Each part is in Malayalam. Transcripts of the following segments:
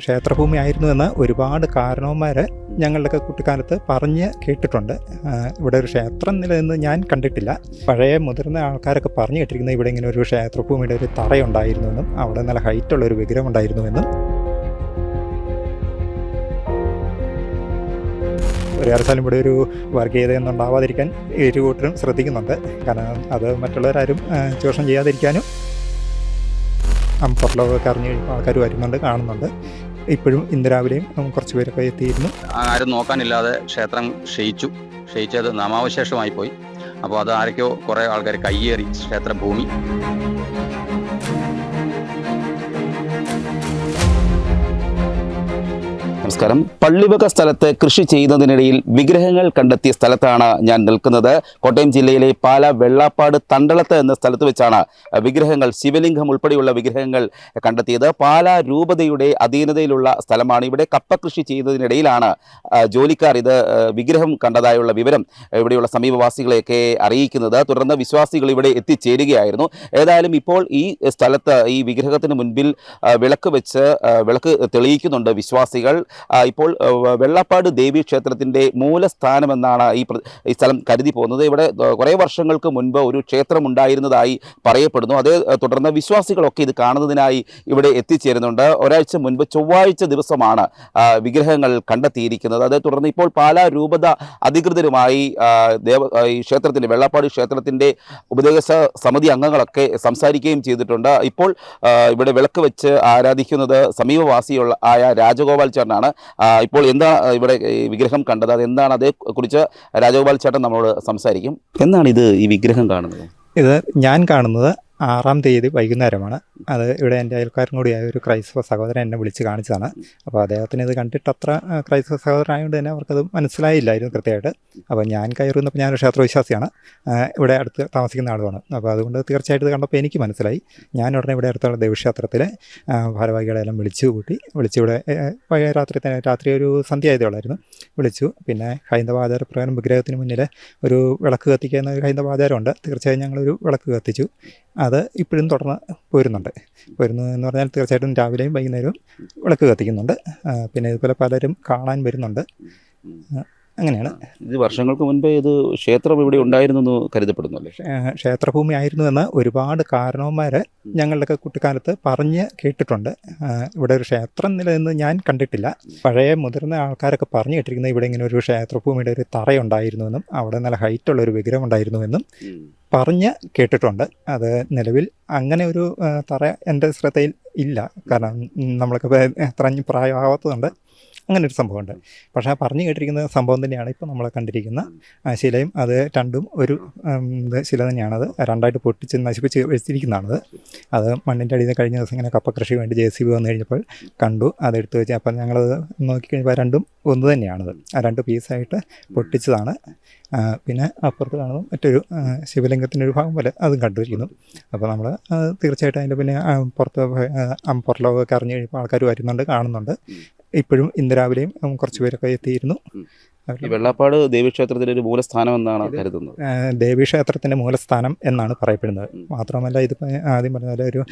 ക്ഷേത്രഭൂമി ആയിരുന്നു എന്ന് ഒരുപാട് കാരണവന്മാർ ഞങ്ങളുടെയൊക്കെ കുട്ടിക്കാലത്ത് പറഞ്ഞ് കേട്ടിട്ടുണ്ട്. ഇവിടെ ഒരു ക്ഷേത്രം നിലനിന്ന് ഞാൻ കണ്ടിട്ടില്ല. പഴയ മുതിർന്ന ആൾക്കാരൊക്കെ പറഞ്ഞു കേട്ടിരിക്കുന്നത് ഇവിടെ ഇങ്ങനെ ഒരു ക്ഷേത്രഭൂമിയുടെ ഒരു തറയുണ്ടായിരുന്നുവെന്നും അവിടെ നല്ല ഹൈറ്റുള്ള ഒരു വിഗ്രഹം ഉണ്ടായിരുന്നുവെന്നും ഒരാൾക്കാലും ഇവിടെ ഒരു വർഗീയതയൊന്നും ഉണ്ടാവാതിരിക്കാൻ ഇരു കൂട്ടരും ശ്രദ്ധിക്കുന്നുണ്ട്. കാരണം അത് മറ്റുള്ളവരാരും ചൂഷണം ചെയ്യാതിരിക്കാനും പുറലോകമൊക്കെ അറിഞ്ഞു കഴിയുമ്പോൾ ആൾക്കാർ വരുന്നുണ്ട് കാണുന്നുണ്ട്. ഇപ്പോഴും ഇന്ന് രാവിലെയും കുറച്ച് പേരൊക്കെ എത്തിയിരുന്നു. ആരും നോക്കാനില്ലാതെ ക്ഷേത്രം ക്ഷയിച്ചു. ക്ഷയിച്ചത് നാമാവശേഷമായി പോയി. അപ്പോൾ അത് ആരൊക്കെയോ കുറേ ആൾക്കാർ കയ്യേറി ക്ഷേത്ര നമസ്കാരം. പള്ളിവക സ്ഥലത്ത് കൃഷി ചെയ്യുന്നതിനിടയിൽ വിഗ്രഹങ്ങൾ കണ്ടെത്തിയ സ്ഥലത്താണ് ഞാൻ നിൽക്കുന്നത്. കോട്ടയം ജില്ലയിലെ പാല വെള്ളാപ്പാട് തണ്ടളത്ത് എന്ന സ്ഥലത്ത് വെച്ചാണ് വിഗ്രഹങ്ങൾ ശിവലിംഗം ഉൾപ്പെടെയുള്ള വിഗ്രഹങ്ങൾ കണ്ടെത്തിയത്. പാല രൂപതയുടെ അധീനതയിലുള്ള സ്ഥലമാണ്. ഇവിടെ കപ്പ കൃഷി ചെയ്യുന്നതിനിടയിലാണ് ജോലിക്കാർ ഇത് വിഗ്രഹം കണ്ടതായുള്ള വിവരം ഇവിടെയുള്ള സമീപവാസികളെയൊക്കെ അറിയിക്കുന്നത്. തുടർന്ന് വിശ്വാസികൾ ഇവിടെ എത്തിച്ചേരുകയായിരുന്നു. ഏതായാലും ഇപ്പോൾ ഈ സ്ഥലത്ത് ഈ വിഗ്രഹത്തിന് മുൻപിൽ വിളക്ക് വെച്ച് വിളക്ക് തെളിയിക്കുന്നുണ്ട് വിശ്വാസികൾ. ഇപ്പോൾ വെള്ളപ്പാട് ദേവി ക്ഷേത്രത്തിന്റെ മൂലസ്ഥാനമെന്നാണ് ഈ ഈ സ്ഥലം കരുതി പോകുന്നത്. ഇവിടെ കുറേ വർഷങ്ങൾക്ക് മുൻപ് ഒരു ക്ഷേത്രം ഉണ്ടായിരുന്നതായി പറയപ്പെടുന്നു. അതേ തുടർന്ന് വിശ്വാസികളൊക്കെ ഇത് കാണുന്നതിനായി ഇവിടെ എത്തിച്ചേരുന്നുണ്ട്. ഒരാഴ്ച മുൻപ് ചൊവ്വാഴ്ച ദിവസമാണ് വിഗ്രഹങ്ങൾ കണ്ടെത്തിയിരിക്കുന്നത്. അതേ തുടർന്ന് ഇപ്പോൾ പാലാ രൂപത അധികൃതരുമായി ദേവ ഈ ക്ഷേത്രത്തിന്റെ വെള്ളപ്പാട് ക്ഷേത്രത്തിന്റെ ഉപദേശ സമിതി അംഗങ്ങളൊക്കെ സംസാരിക്കുകയും ചെയ്തിട്ടുണ്ട്. ഇപ്പോൾ ഇവിടെ വിളക്ക് വെച്ച് ആരാധിക്കുന്നത് സമീപവാസിയുള്ള ആയ രാജഗോപാൽ ചേട്ടനാണ്. ആ, ഇപ്പോൾ എന്താ ഇവിടെ വിഗ്രഹം കണ്ടത്? അത് എന്താണ്? അതേക്കുറിച്ച് രാജഗോപാൽ ചേട്ടൻ നമ്മളോട് സംസാരിക്കും. എന്നാണ് ഇത് ഈ വിഗ്രഹം കാണുന്നത്? ഇത് ഞാൻ കാണുന്നത് ആറാം തീയതി വൈകുന്നേരമാണ്. അത് ഇവിടെ എന്റെ അയൽക്കാരൻ കൂടിയായ ഒരു ക്രൈസ്തവ സഹോദരൻ എന്നെ വിളിച്ച് കാണിച്ചതാണ്. അപ്പോൾ അദ്ദേഹത്തിന് ഇത് കണ്ടിട്ട് അത്ര ക്രൈസ്തവ ക്രൈസ്തവ സഹോദരനായതുകൊണ്ട് തന്നെ അവർക്കത് മനസ്സിലായില്ലായിരുന്നു കൃത്യമായിട്ട്. അപ്പോൾ ഞാൻ കയറി വന്നപ്പോൾ ഞാനൊരു ക്ഷേത്രവിശ്വാസിയാണ്. ഇവിടെ അടുത്ത് താമസിക്കുന്ന ആളുമാണ്. അപ്പോൾ അതുകൊണ്ട് തീർച്ചയായിട്ടും ഇത് കണ്ടപ്പോൾ എനിക്ക് മനസ്സിലായി. ഞാൻ ഉടനെ ഇവിടെ അടുത്തുള്ള ദേവക്ഷേത്രത്തിലെ ഭാരവാഹികളെല്ലാം വിളിച്ചു കൂട്ടി വിളിച്ചിവിടെ രാത്രി തന്നെ രാത്രി ഒരു സന്ധ്യ ഉള്ളായിരുന്നു. വിളിച്ചു. പിന്നെ ഹൈന്ദവ ആചാരപ്രകാരം വിഗ്രഹത്തിന് മുന്നിൽ ഒരു വിളക്ക് കത്തിക്കുന്ന ഒരു ഹൈന്ദവ ആചാരമുണ്ട്. തീർച്ചയായും ഞങ്ങളൊരു വിളക്ക് കത്തിച്ചു. അത് ഇപ്പോഴും തുടർന്ന് പോരുന്നുണ്ട്. പോരുന്നു എന്ന് പറഞ്ഞാൽ തീർച്ചയായിട്ടും രാവിലെയും വൈകുന്നേരവും വിളക്ക് കത്തിക്കുന്നുണ്ട്. പിന്നെ ഇതുപോലെ പലരും കാണാൻ വരുന്നുണ്ട്. അങ്ങനെയാണ്. ഇത് വർഷങ്ങൾക്ക് മുൻപേ ഇത് ക്ഷേത്രം ഇവിടെ ഉണ്ടായിരുന്നു എന്ന് കരുതപ്പെടുന്നു അല്ലേ? ക്ഷേത്രഭൂമി ആയിരുന്നു എന്ന് ഒരുപാട് കാരണവന്മാർ ഞങ്ങളുടെയൊക്കെ കുട്ടിക്കാലത്ത് പറഞ്ഞ് കേട്ടിട്ടുണ്ട്. ഇവിടെ ഒരു ക്ഷേത്രം നിലനിന്ന് ഞാൻ കണ്ടിട്ടില്ല. പഴയ മുതിർന്ന ആൾക്കാരൊക്കെ പറഞ്ഞു കേട്ടിരിക്കുന്നത് ഇവിടെ ഇങ്ങനെ ഒരു ക്ഷേത്രഭൂമിയുടെ ഒരു തറയുണ്ടായിരുന്നുവെന്നും അവിടെ നല്ല ഹൈറ്റുള്ള ഒരു വിഗ്രഹം ഉണ്ടായിരുന്നുവെന്നും പറഞ്ഞ് കേട്ടിട്ടുണ്ട്. അത് നിലവിൽ അങ്ങനെ ഒരു തറ എന്റെ ശ്രദ്ധയിൽ ഇല്ല. കാരണം നമ്മളൊക്കെ അത്ര എത്ര പ്രായമാവാത്തതുകൊണ്ട് അങ്ങനെ ഒരു സംഭവമുണ്ട്. പക്ഷേ ആ പറഞ്ഞു കേട്ടിരിക്കുന്ന സംഭവം തന്നെയാണ് ഇപ്പോൾ നമ്മൾ കണ്ടിരിക്കുന്ന. ശിലയും അത് രണ്ടും ഒരു ശില തന്നെയാണത്. രണ്ടായിട്ട് പൊട്ടിച്ച് നശിപ്പിച്ച് വെച്ചിരിക്കുന്നതാണത്. അത് മണ്ണിന്റെ അടിയിൽ നിന്ന് കഴിഞ്ഞ ദിവസം ഇങ്ങനെ കപ്പ കൃഷി വേണ്ടി ജെ സി ബി വന്നു കഴിഞ്ഞപ്പോൾ കണ്ടു. അതെടുത്ത് വെച്ച് അപ്പം ഞങ്ങളത് നോക്കിക്കഴിഞ്ഞപ്പോൾ രണ്ടും ഒന്ന് തന്നെയാണത്. ആ രണ്ട് പീസായിട്ട് പൊട്ടിച്ചതാണ്. പിന്നെ അപ്പുറത്ത് കാണുന്നു മറ്റൊരു ശിവലിംഗത്തിന്റെ ഒരു ഭാഗം പോലെ അതും കണ്ടിരിക്കുന്നു അപ്പോൾ നമ്മൾ തീർച്ചയായിട്ടും അതിന്റെ പിന്നെ പുറത്ത് പുറലോകമൊക്കെ അറിഞ്ഞു കഴിയുമ്പോൾ ആൾക്കാർ വരുന്നുണ്ട് കാണുന്നുണ്ട്. ഇപ്പോഴും ഇന്ന് രാവിലെയും കുറച്ച് പേരൊക്കെ എത്തിയിരുന്നു. വെള്ളാപ്പാട് ദേവീക്ഷേത്രത്തിന്റെ ഒരു മൂലസ്ഥാനം എന്നാണ് കരുതുന്നത്. ദേവീക്ഷേത്രത്തിന്റെ മൂലസ്ഥാനം എന്നാണ് പറയപ്പെടുന്നത്. മാത്രമല്ല ഇത് ആദ്യം പറഞ്ഞ പോലെ ഒരു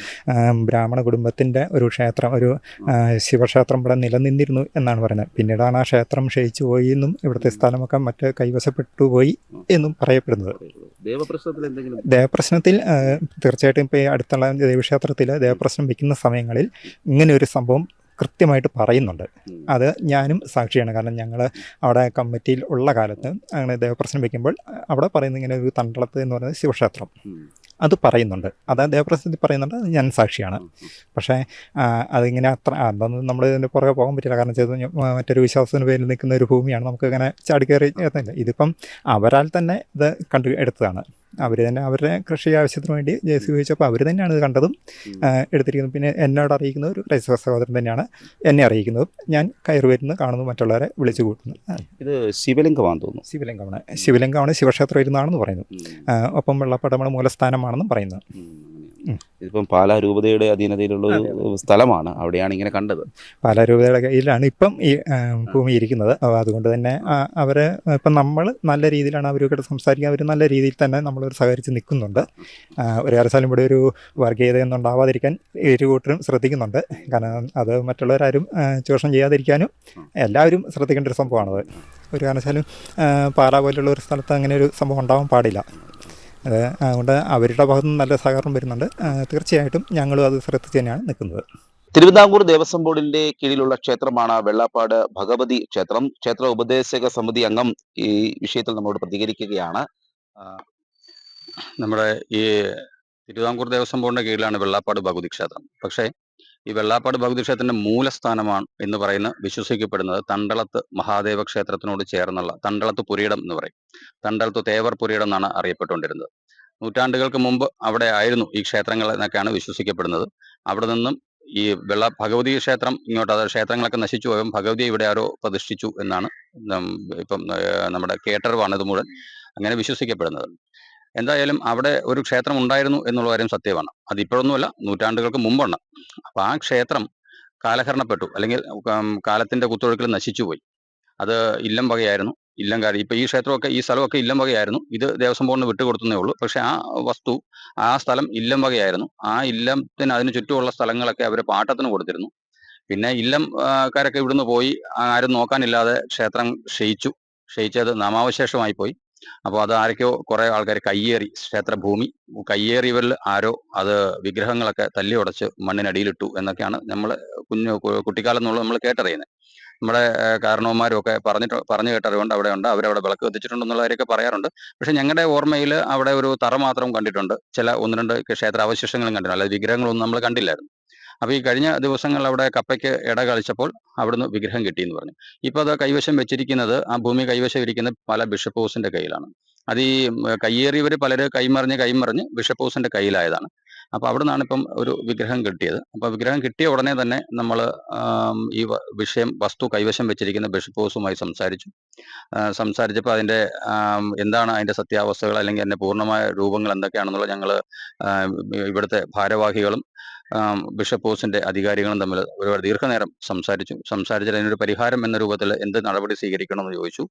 ബ്രാഹ്മണ കുടുംബത്തിന്റെ ഒരു ക്ഷേത്രം ഒരു ശിവക്ഷേത്രം ഇവിടെ നിലനിന്നിരുന്നു എന്നാണ് പറയുന്നത്. പിന്നീടാണ് ആ ക്ഷേത്രം ക്ഷയിച്ചു പോയി എന്നും ഇവിടുത്തെ സ്ഥലമൊക്കെ മറ്റ് കൈവശപ്പെട്ടു പോയി എന്നും പറയപ്പെടുന്നത്. ദേവപ്രശ്നത്തിൽ തീർച്ചയായിട്ടും ഇപ്പോൾ ഈ അടുത്തുള്ള ദേവീക്ഷേത്രത്തിൽ ദേവപ്രശ്നം വയ്ക്കുന്ന സമയങ്ങളിൽ ഇങ്ങനെ ഒരു സംഭവം കൃത്യമായിട്ട് പറയുന്നുണ്ട്. അത് ഞാനും സാക്ഷിയാണ്. കാരണം ഞങ്ങൾ അവിടെ കമ്മിറ്റിയിൽ ഉള്ള കാലത്ത് അങ്ങനെ ദേവപ്രശ്നം വയ്ക്കുമ്പോൾ അവിടെ പറയുന്ന ഇങ്ങനെ ഒരു തണ്ടളത്ത് എന്ന് പറയുന്നത് ശിവക്ഷേത്രം. അത് പറയുന്നുണ്ട്. അത് ദേവപ്രശ്നത്തിൽ പറയുന്നുണ്ട്. അത് ഞാൻ സാക്ഷിയാണ്. പക്ഷേ അതിങ്ങനെ അത്ര അതൊന്നും നമ്മൾ ഇതിന്റെ പുറകെ പോകാൻ പറ്റില്ല. കാരണം ചെയ്ത് മറ്റൊരു വിശ്വാസത്തിന് പേരിൽ നിൽക്കുന്ന ഒരു ഭൂമിയാണ്. നമുക്ക് ഇങ്ങനെ ചാടിക്കയറി എത്തുന്നില്ല ഇതിപ്പം അവരാൽ തന്നെ ഇത് കണ്ടു എടുത്തതാണ്. അവർ തന്നെ അവരുടെ കൃഷി ആവശ്യത്തിന് വേണ്ടി ജെ സി ഉപയോഗിച്ചപ്പോൾ അവർ തന്നെയാണ് ഇത് കണ്ടതും. എടുത്തിരിക്കുന്നത്. പിന്നെ എന്നോട് അറിയിക്കുന്ന ഒരു ക്രൈസ്തവ സഹോദരൻ തന്നെയാണ് എന്നെ അറിയിക്കുന്നതും. ഞാൻ കയറി വരുന്ന കാണുന്നു മറ്റുള്ളവരെ വിളിച്ചു കൂട്ടുന്നു. ഇത് ശിവലിംഗമാണെന്ന് തോന്നുന്നു. ശിവലിംഗമാണ്. ശിവലിംഗമാണ് ശിവക്ഷേത്രം ഇരുന്നാണെന്ന് പറയുന്നു. ഒപ്പം വെള്ളപ്പടമാണ് മൂലസ്ഥാനമാണെന്നും പറയുന്നത്. ഇതിപ്പം പാലാ രൂപതയുടെ അധീനതയിലുള്ള ഒരു സ്ഥലമാണ്. അവിടെയാണ് ഇങ്ങനെ കണ്ടത്. പാലാ രൂപയുടെ കയ്യിലാണ് ഇപ്പം ഈ ഭൂമി ഇരിക്കുന്നത്. അപ്പോൾ അതുകൊണ്ട് തന്നെ അവർ ഇപ്പം നമ്മൾ നല്ല രീതിയിലാണ് അവരൊക്കെ സംസാരിക്കുക. അവർ നല്ല രീതിയിൽ തന്നെ നമ്മളൊരു സഹകരിച്ച് നിൽക്കുന്നുണ്ട്. ഒരു കാരണവശാലും ഇവിടെ ഒരു വർഗീയതയൊന്നും ഉണ്ടാവാതിരിക്കാൻ ഇരു കൂട്ടരും ശ്രദ്ധിക്കുന്നുണ്ട്. കാരണം അത് മറ്റുള്ളവരാരും ചൂഷണം ചെയ്യാതിരിക്കാനും എല്ലാവരും ശ്രദ്ധിക്കേണ്ട ഒരു സംഭവമാണത്. ഒരു കാരണവശാലും പാലാ പോലുള്ള ഒരു സ്ഥലത്ത് അങ്ങനെ ഒരു സംഭവം ഉണ്ടാവാൻ പാടില്ല. അതുകൊണ്ട് അവരുടെ ഭാഗത്തു നിന്ന് നല്ല സഹകരണം വരുന്നുണ്ട്. തീർച്ചയായിട്ടും ഞങ്ങളും അത് ശ്രദ്ധിച്ച് തന്നെയാണ് നിൽക്കുന്നത്. തിരുവിതാംകൂർ ദേവസ്വം ബോർഡിന്റെ കീഴിലുള്ള ക്ഷേത്രമാണ് വെള്ളാപ്പാട് ഭഗവതി ക്ഷേത്രം. ക്ഷേത്ര ഉപദേശക സമിതി അംഗം ഈ വിഷയത്തിൽ നമ്മോട് പ്രതികരിക്കുകയാണ്. നമ്മുടെ ഈ തിരുവിതാംകൂർ ദേവസ്വം ബോർഡിന്റെ കീഴിലാണ് വെള്ളാപ്പാട് ഭഗവതി ക്ഷേത്രം. പക്ഷേ ഈ വെള്ളാപ്പാട് ഭഗവതി ക്ഷേത്രത്തിന്റെ മൂലസ്ഥാനമാണ് എന്ന് പറയുന്ന വിശ്വസിക്കപ്പെടുന്നത് തണ്ടളത്ത് മഹാദേവ ക്ഷേത്രത്തിനോട് ചേർന്നുള്ള തണ്ടളത്ത് പുരീടം എന്ന് പറയും. തണ്ടളത്ത് തേവർ പുരീടം എന്നാണ് അറിയപ്പെട്ടുകൊണ്ടിരുന്നത്. നൂറ്റാണ്ടുകൾക്ക് മുമ്പ് അവിടെ ആയിരുന്നു ഈ ക്ഷേത്രങ്ങൾ എന്നൊക്കെയാണ് വിശ്വസിക്കപ്പെടുന്നത്. അവിടെ നിന്നും ഈ വെള്ള ഭഗവതി ക്ഷേത്രം ഇങ്ങോട്ട് അതായത് ക്ഷേത്രങ്ങളൊക്കെ നശിച്ചു പോയും ഭഗവതി ഇവിടെ ആരോ പ്രതിഷ്ഠിച്ചു എന്നാണ് ഇപ്പം നമ്മുടെ കേട്ടറിവാണ് ഇത് മുഴുവൻ. അങ്ങനെ വിശ്വസിക്കപ്പെടുന്നത്. എന്തായാലും അവിടെ ഒരു ക്ഷേത്രം ഉണ്ടായിരുന്നു എന്നുള്ള കാര്യം സത്യമാണ്. അതിപ്പോഴൊന്നുമല്ല നൂറ്റാണ്ടുകൾക്ക് മുമ്പുണ്ട്. അപ്പൊ ആ ക്ഷേത്രം കാലഹരണപ്പെട്ടു. അല്ലെങ്കിൽ കാലത്തിന്റെ കുത്തൊഴുക്കിൽ നശിച്ചുപോയി. അത് ഇല്ലം വകയായിരുന്നു. ഇല്ലം കാര്യം ഇപ്പൊ ഈ ക്ഷേത്രമൊക്കെ ഈ സ്ഥലമൊക്കെ ഇല്ലം വകയായിരുന്നു. ഇത് ദേവസ്വം ബോർഡിന് വിട്ടുകൊടുത്തേ ഉള്ളൂ. പക്ഷെ ആ വസ്തു ആ സ്ഥലം ഇല്ലം വകയായിരുന്നു. ആ ഇല്ലത്തിന് അതിന് ചുറ്റുമുള്ള സ്ഥലങ്ങളൊക്കെ അവർ പാട്ടത്തിന് കൊടുത്തിരുന്നു. പിന്നെ ഇല്ലം കാരൊക്കെ ഇവിടുന്ന് പോയി. ആരും നോക്കാനില്ലാതെ ക്ഷേത്രം ക്ഷയിച്ചു. ക്ഷയിച്ചത് നാമാവശേഷമായി പോയി. അപ്പോൾ അത് ആരൊക്കെയോ കുറേ ആൾക്കാർ കയ്യേറി ക്ഷേത്രഭൂമി കയ്യേറിയവരിൽ ആരോ അത് വിഗ്രഹങ്ങളൊക്കെ തല്ലി ഉടച്ച് മണ്ണിനടിയിലിട്ടു എന്നൊക്കെയാണ് നമ്മൾ കുഞ്ഞു കുട്ടിക്കാലം എന്നുള്ളത് നമ്മൾ കേട്ടറിയുന്നത്. നമ്മുടെ കാരണവന്മാരും ഒക്കെ പറഞ്ഞിട്ട് പറഞ്ഞു കേട്ടറിവുണ്ട് അവിടെ ഉണ്ട് അവരവിടെ വിളക്ക് കത്തിച്ചിട്ടുണ്ടെന്നുള്ളവരൊക്കെ പറയാറുണ്ട്. പക്ഷെ ഞങ്ങളുടെ ഓർമ്മയിൽ അവിടെ ഒരു തറ മാത്രം കണ്ടിട്ടുണ്ട്. ചില ഒന്ന് രണ്ട് ക്ഷേത്ര അവശിഷ്ടങ്ങളും കണ്ടിട്ടുണ്ട്. അല്ലാതെ വിഗ്രഹങ്ങളൊന്നും നമ്മൾ കണ്ടില്ലായിരുന്നു. അപ്പൊ ഈ കഴിഞ്ഞ ദിവസങ്ങൾ അവിടെ കപ്പയ്ക്ക് ഇട കളിച്ചപ്പോൾ അവിടുന്ന് വിഗ്രഹം കിട്ടി എന്ന് പറഞ്ഞു. ഇപ്പോൾ അത് കൈവശം വെച്ചിരിക്കുന്നത് ആ ഭൂമി കൈവശം ഇരിക്കുന്ന പല ബിഷപ്പ് ഹൗസിന്റെ കയ്യിലാണ്. അത് ഈ കയ്യേറിയവർ പലര് കൈമറിഞ്ഞ് കൈമറിഞ്ഞ് ബിഷപ്പ് ഹൗസിന്റെ കയ്യിലായതാണ്. അപ്പോൾ അവിടെ നിന്നാണ് ഇപ്പം ഒരു വിഗ്രഹം കിട്ടിയത്. അപ്പോൾ വിഗ്രഹം കിട്ടിയ ഉടനെ തന്നെ നമ്മൾ ഈ വിഷയം വസ്തു കൈവശം വെച്ചിരിക്കുന്ന ബിഷപ്പ് ഹൗസുമായി സംസാരിച്ചു. സംസാരിച്ചപ്പോൾ അതിന്റെ എന്താണ് അതിന്റെ സത്യാവസ്ഥകൾ അല്ലെങ്കിൽ അതിന്റെ പൂർണമായ രൂപങ്ങൾ എന്തൊക്കെയാണെന്നുള്ള ഞങ്ങൾ ഇവിടുത്തെ ഭാരവാഹികളും ബിഷപ്പ് ഹൗസിന്റെ അധികാരികളും തമ്മിൽ ഒരുപാട് ദീർഘനേരം സംസാരിച്ചു. സംസാരിച്ചിട്ട് അതിനൊരു പരിഹാരം എന്ന രൂപത്തിൽ എന്ത് നടപടി സ്വീകരിക്കണമെന്ന് ചോദിച്ചു.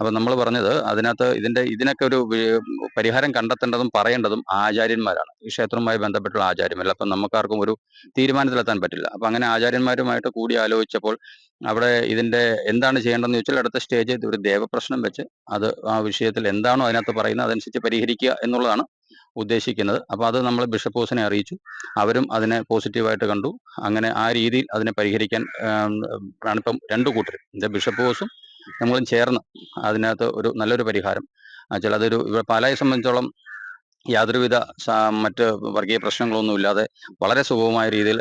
അപ്പൊ നമ്മൾ പറഞ്ഞത് അതിനകത്ത് ഇതിന്റെ ഇതിനൊക്കെ ഒരു പരിഹാരം കണ്ടെത്തേണ്ടതും പറയേണ്ടതും ആചാര്യന്മാരാണ്. ഈ ക്ഷേത്രവുമായി ബന്ധപ്പെട്ടുള്ള ആചാര്യന്മാർ അപ്പം നമുക്കാർക്കും ഒരു തീരുമാനത്തിലെത്താൻ പറ്റില്ല. അപ്പൊ അങ്ങനെ ആചാര്യന്മാരുമായിട്ട് കൂടി ആലോചിച്ചപ്പോൾ അവിടെ ഇതിന്റെ എന്താണ് ചെയ്യേണ്ടതെന്ന് ചോദിച്ചാൽ അടുത്ത സ്റ്റേജ് ഒരു ദേവപ്രശ്നം വെച്ച് അത് ആ വിഷയത്തിൽ എന്താണോ അതിനകത്ത് പറയുന്നത് അതനുസരിച്ച് പരിഹരിക്കുക എന്നുള്ളതാണ് ഉദ്ദേശിക്കുന്നത്. അപ്പോൾ അത് നമ്മൾ ബിഷപ്പ് ഹൗസിനെ അറിയിച്ചു. അവരും അതിനെ പോസിറ്റീവായിട്ട് കണ്ടു. അങ്ങനെ ആ രീതിയിൽ അതിനെ പരിഹരിക്കാൻ ആണിപ്പം രണ്ടു കൂട്ടരും. ബിഷപ്പ് ഹൗസും നമ്മളും ചേർന്ന് അതിനകത്ത് ഒരു നല്ലൊരു പരിഹാരം. വെച്ചാൽ അതൊരു പാലായെ സംബന്ധിച്ചോളം യാതൊരുവിധ മറ്റ് വർഗീയ പ്രശ്നങ്ങളൊന്നും ഇല്ലാതെ വളരെ സുഗമമായ രീതിയിൽ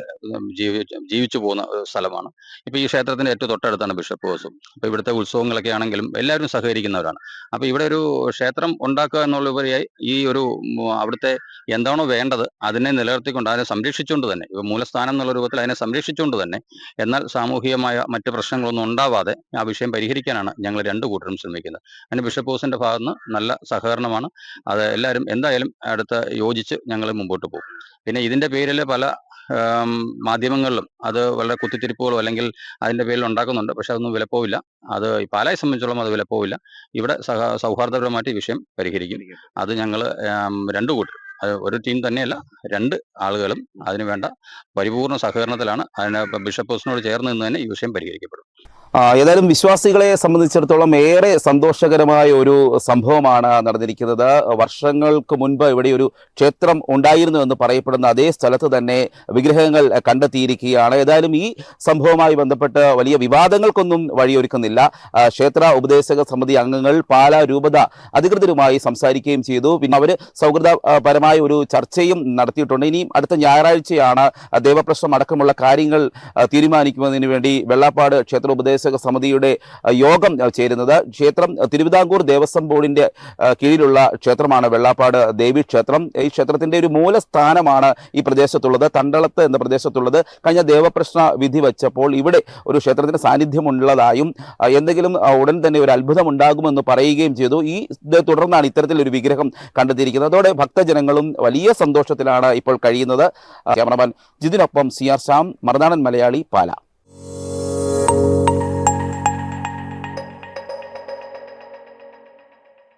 ജീവി ജീവിച്ച് പോകുന്ന സ്ഥലമാണ്. ഇപ്പൊ ഈ ക്ഷേത്രത്തിന്റെ ഏറ്റവും തൊട്ടടുത്താണ് ബിഷപ്പ് ഹൗസും. അപ്പൊ ഇവിടുത്തെ ഉത്സവങ്ങളൊക്കെ ആണെങ്കിലും എല്ലാവരും സഹകരിക്കുന്നവരാണ്. അപ്പൊ ഇവിടെ ഒരു ക്ഷേത്രം ഉണ്ടാക്കുക എന്നുള്ളപരിയായി ഈ ഒരു അവിടുത്തെ എന്താണോ വേണ്ടത് അതിനെ നിലനിർത്തിക്കൊണ്ട് അതിനെ സംരക്ഷിച്ചുകൊണ്ട് തന്നെ മൂലസ്ഥാനം എന്നുള്ള രൂപത്തിൽ അതിനെ സംരക്ഷിച്ചുകൊണ്ട് തന്നെ എന്നാൽ സാമൂഹികമായ മറ്റ് പ്രശ്നങ്ങളൊന്നും ഉണ്ടാവാതെ ആ വിഷയം പരിഹരിക്കാനാണ് ഞങ്ങൾ രണ്ടു കൂട്ടരും ശ്രമിക്കുന്നത്. അതിന് ബിഷപ്പ് ഹൗസിന്റെ ഭാഗത്ത് നല്ല സഹകരണമാണ്. അത് എല്ലാവരും എന്തായാലും അടുത്ത് യോജിച്ച് ഞങ്ങൾ മുമ്പോട്ട് പോകും. പിന്നെ ഇതിന്റെ പേരിൽ പല മാധ്യമങ്ങളിലും അത് വളരെ കുത്തിത്തിരിപ്പുകളോ അല്ലെങ്കിൽ അതിന്റെ പേരിൽ ഉണ്ടാക്കുന്നുണ്ട്. പക്ഷെ അതൊന്നും വിലപ്പോവില്ല. അത് പാലായെ സംബന്ധിച്ചോളം അത് വിലപ്പോവില്ല. ഇവിടെ സഹ സൗഹാർദ്ദപരമായിട്ട് ഈ വിഷയം പരിഹരിക്കും. അത് ഞങ്ങൾ രണ്ടു കൂട്ടർ അത് ഒരു ടീം തന്നെയല്ല രണ്ട് ആളുകളും അതിന് വേണ്ട പരിപൂർണ സഹകരണത്തിലാണ് അതിന് ബിഷപ്പ് ഹൗസിനോട് ചേർന്ന് നിന്ന് തന്നെ ഈ വിഷയം പരിഹരിക്കപ്പെടും. ഏതായാലും വിശ്വാസികളെ സംബന്ധിച്ചിടത്തോളം ഏറെ സന്തോഷകരമായ ഒരു സംഭവമാണ് നടന്നിരിക്കുന്നത്. വർഷങ്ങൾക്ക് മുൻപ് ഇവിടെ ഒരു ക്ഷേത്രം ഉണ്ടായിരുന്നു എന്ന് പറയപ്പെടുന്ന അതേ സ്ഥലത്ത് തന്നെ വിഗ്രഹങ്ങൾ കണ്ടെത്തിയിരിക്കുകയാണ്. ഏതായാലും ഈ സംഭവവുമായി ബന്ധപ്പെട്ട് വലിയ വിവാദങ്ങൾക്കൊന്നും വഴിയൊരുക്കുന്നില്ല. ക്ഷേത്ര ഉപദേശക സമിതി അംഗങ്ങൾ പാല രൂപത അധികൃതരുമായി സംസാരിക്കുകയും ചെയ്തു. പിന്നെ അവർ സൗഹൃദപരമായ ഒരു ചർച്ചയും നടത്തിയിട്ടുണ്ട്. ഇനിയും അടുത്ത ഞായറാഴ്ചയാണ് ദേവപ്രശ്നം അടക്കമുള്ള കാര്യങ്ങൾ തീരുമാനിക്കുന്നതിന് വേണ്ടി വെള്ളാപ്പാട് ക്ഷേത്ര ഉപദേശക നിർദ്ദേശക സമിതിയുടെ യോഗം ചേരുന്നത്. ക്ഷേത്രം തിരുവിതാംകൂർ ദേവസ്വം ബോർഡിന്റെ കീഴിലുള്ള ക്ഷേത്രമാണ് വെള്ളാപ്പാട് ദേവി ക്ഷേത്രം. ഈ ക്ഷേത്രത്തിന്റെ ഒരു മൂലസ്ഥാനമാണ് ഈ പ്രദേശത്തുള്ളത് തണ്ടളത്ത് എന്ന പ്രദേശത്തുള്ളത്. കഴിഞ്ഞ ദേവപ്രശ്ന വിധി വച്ചപ്പോൾ ഇവിടെ ഒരു ക്ഷേത്രത്തിന്റെ സാന്നിധ്യമുള്ളതായും എന്തെങ്കിലും ഉടൻ തന്നെ ഒരു അത്ഭുതം ഉണ്ടാകുമെന്ന് പറയുകയും ചെയ്തു. ഈ തുടർന്നാണ് ഇത്തരത്തിലൊരു വിഗ്രഹം കണ്ടെത്തിയിരിക്കുന്നത്. അതോടെ ഭക്തജനങ്ങളും വലിയ സന്തോഷത്തിലാണ് ഇപ്പോൾ കഴിയുന്നത്. ക്യാമറമാൻ ജിതിനൊപ്പം സി ആർ ശ്യാം മറുനാടൻ മലയാളി പാല.